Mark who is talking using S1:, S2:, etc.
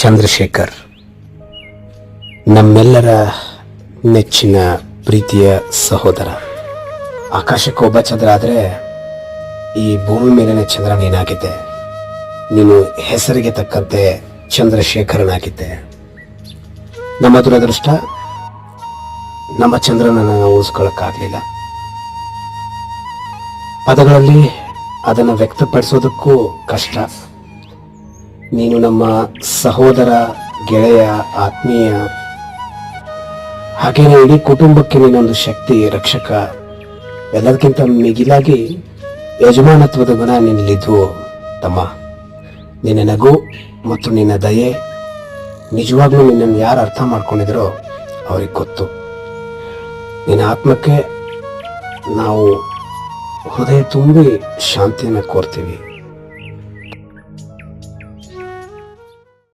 S1: ಚಂದ್ರಶೇಖರ್. ನಮ್ಮೆಲ್ಲರ ನೆಚ್ಚಿನ ಪ್ರೀತಿಯ ಸಹೋದರ. ಆಕಾಶಕ್ಕೆ ಒಬ್ಬ ಚಂದ್ರ ಆದರೆ ಈ ಭೂಮಿ ಮೇಲಿನ ಚಂದ್ರ ನೀನಾಗಿದ್ದೆ ನೀನು ಹೆಸರಿಗೆ ತಕ್ಕಂತೆ ಚಂದ್ರಶೇಖರನಾಗಿದ್ದೆ. ನಮ್ಮ ದುರದೃಷ್ಟ ನಮ್ಮ ಚಂದ್ರನನ್ನು ಉಳಿಸ್ಕೊಳ್ಳೋಕ್ಕಾಗಲಿಲ್ಲ. ಪದಗಳಲ್ಲಿ ಅದನ್ನು ವ್ಯಕ್ತಪಡಿಸೋದಕ್ಕೂ ಕಷ್ಟ. ನೀನು ನಮ್ಮ ಸಹೋದರ, ಗೆಳೆಯ, ಆತ್ಮೀಯ, ಹಾಗೇನೆ ಇಡೀ ಕುಟುಂಬಕ್ಕೆ ನೀನೊಂದು ಶಕ್ತಿ, ರಕ್ಷಕ, ಎಲ್ಲದಕ್ಕಿಂತ ಮಿಗಿಲಾಗಿ ಯಜಮಾನತ್ವದ ಗುಣ ನಿನ್ನಲ್ಲಿದ್ವು ತಮ್ಮ. ನಿನ್ನ ನಗು ಮತ್ತು ನಿನ್ನ ದಯೆ ನಿಜವಾಗ್ಲೂ ನಿನ್ನನ್ನು ಯಾರು ಅರ್ಥ ಮಾಡ್ಕೊಂಡಿದ್ರೋ ಅವ್ರಿಗೆ ಗೊತ್ತು. ನಿನ್ನ ಆತ್ಮಕ್ಕೆ ನಾವು ಹೃದಯ ತುಂಬಿ ಶಾಂತಿಯನ್ನು ಕೋರ್ತೀವಿ.